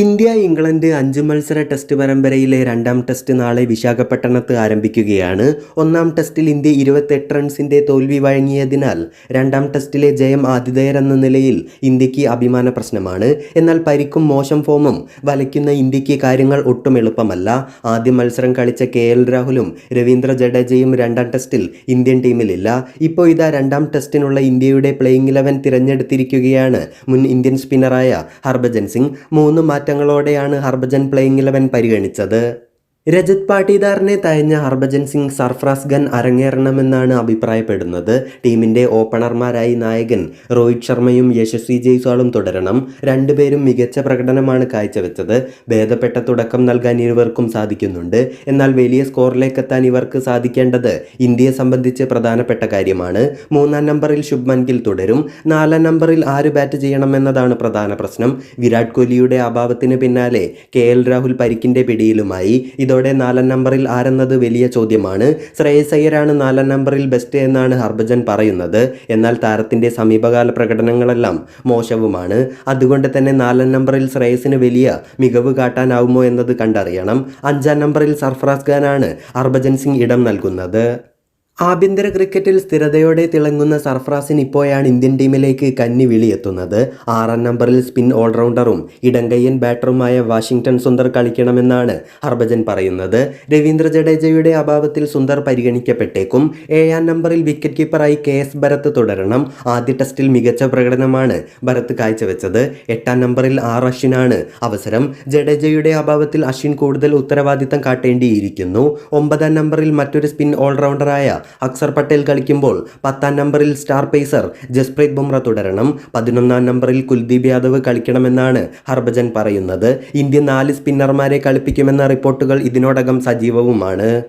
India England അഞ്ച് മത്സര test പരമ്പരയിലെ രണ്ടാം ടെസ്റ്റ് നാളെ വിശാഖപട്ടണത്ത് ആരംഭിക്കുകയാണ്. ഒന്നാം ടെസ്റ്റിൽ ഇന്ത്യ ഇരുപത്തെട്ട് റൺസിന്റെ തോൽവി വഴങ്ങിയതിനാൽ രണ്ടാം ടെസ്റ്റിലെ ജയം ആതിഥേയരെന്ന നിലയിൽ ഇന്ത്യയ്ക്ക് അഭിമാന പ്രശ്നമാണ്. എന്നാൽ പരിക്കും മോശം ഫോമും വലയ്ക്കുന്ന ഇന്ത്യയ്ക്ക് കാര്യങ്ങൾ ഒട്ടും എളുപ്പമല്ല. ആദ്യ മത്സരം കളിച്ച കെ എൽ രാഹുലും രവീന്ദ്ര ജഡേജയും രണ്ടാം ടെസ്റ്റിൽ ഇന്ത്യൻ ടീമിലില്ല ഇപ്പോൾ ഇതാ രണ്ടാം ടെസ്റ്റിനുള്ള ഇന്ത്യയുടെ പ്ലേയിങ് ഇലവൻ തിരഞ്ഞെടുത്തിരിക്കുകയാണ് മുൻ ഇന്ത്യൻ സ്പിന്നറായ ഹർഭജൻ സിംഗ്. മൂന്ന് മാറ്റങ്ങളോടെയാണ് ഹർഭജൻ പ്ലേയിങ് ഇലവൻ പരിഗണിച്ചത്. രജത് പാട്ടീദാറിനെ തഴഞ്ഞ ഹർഭജൻ സിംഗ് സർഫ്രാസ് ഖാൻ അരങ്ങേറണമെന്നാണ് അഭിപ്രായപ്പെടുന്നത്. ടീമിന്റെ ഓപ്പണർമാരായി നായകൻ രോഹിത് ശർമ്മയും യശസ്വി ജയ്സ്വാളും തുടരണം. രണ്ടുപേരും മികച്ച പ്രകടനമാണ് കാഴ്ചവെച്ചത്. ഭേദപ്പെട്ട തുടക്കം നൽകാൻ ഇരുവർക്കും സാധിക്കുന്നുണ്ട്. എന്നാൽ വലിയ സ്കോറിലേക്ക് എത്താൻ ഇവർക്ക് സാധിക്കേണ്ടത് ഇന്ത്യയെ സംബന്ധിച്ച് പ്രധാനപ്പെട്ട കാര്യമാണ്. മൂന്നാം നമ്പറിൽ ശുഭ്മൻ ഗിൽ തുടരും. നാലാം നമ്പറിൽ ആര് ബാറ്റ് ചെയ്യണമെന്നതാണ് പ്രധാന പ്രശ്നം. വിരാട് കോഹ്ലിയുടെ അഭാവത്തിന് പിന്നാലെ കെ എൽ രാഹുൽ പരിക്കിന്റെ പിടിയിലുമായി. ഇതോടെ നാലാം നമ്പറിൽ ആരെന്നത് വലിയ ചോദ്യമാണ്. ശ്രേയസ് അയ്യരാണ് നാലാം നമ്പറിൽ ബെസ്റ്റ് എന്നാണ് ഹർഭജൻ പറയുന്നത്. എന്നാൽ താരത്തിന്റെ സമീപകാല പ്രകടനങ്ങളെല്ലാം മോശവുമാണ്. അതുകൊണ്ട് തന്നെ നാലാം നമ്പറിൽ ശ്രേയസിന് വലിയ മികവ് കാട്ടാനാവുമോ എന്നത് കണ്ടറിയണം. അഞ്ചാം നമ്പറിൽ സർഫറാസ് ഖാനാണ് ഹർഭജൻ സിംഗ് ഇടം നൽകുന്നത്. ആഭ്യന്തര ക്രിക്കറ്റിൽ സ്ഥിരതയോടെ തിളങ്ങുന്ന സർഫ്രാസിന് ഇപ്പോഴാണ് ഇന്ത്യൻ ടീമിലേക്ക് കന്നി വിളിയെത്തുന്നത്. ആറാം നമ്പറിൽ സ്പിൻ ഓൾറൗണ്ടറും ഇടങ്കയ്യൻ ബാറ്ററുമായ വാഷിംഗ്ടൺ സുന്ദർ കളിക്കണമെന്നാണ് ഹർഭജൻ പറയുന്നത്. രവീന്ദ്ര ജഡേജയുടെ അഭാവത്തിൽ സുന്ദർ പരിഗണിക്കപ്പെട്ടേക്കും. ഏഴാം നമ്പറിൽ വിക്കറ്റ് കീപ്പറായി കെ എസ് ഭരത് തുടരണം. ആദ്യ ടെസ്റ്റിൽ മികച്ച പ്രകടനമാണ് ഭരത് കാഴ്ചവെച്ചത്. എട്ടാം നമ്പറിൽ ആർ അശ്വിനാണ് അവസരം. ജഡേജയുടെ അഭാവത്തിൽ അശ്വിൻ കൂടുതൽ ഉത്തരവാദിത്തം കാട്ടേണ്ടിയിരിക്കുന്നു. ഒമ്പതാം നമ്പറിൽ മറ്റൊരു സ്പിൻ ഓൾറൗണ്ടറായ അക്സർ പട്ടേൽ കളിക്കുമ്പോൾ പത്താം നമ്പറിൽ സ്റ്റാർ പേസർ ജസ്പ്രീത് ബുംറ തുടരണം. പതിനൊന്നാം നമ്പറിൽ കുൽദീപ് യാദവ് കളിക്കണമെന്നാണ് ഹർഭജൻ പറയുന്നത്. ഇന്ത്യ നാല് സ്പിന്നർമാരെ കളിപ്പിക്കുമെന്ന റിപ്പോർട്ടുകൾ ഇതിനോടകം സജീവവുമാണ്.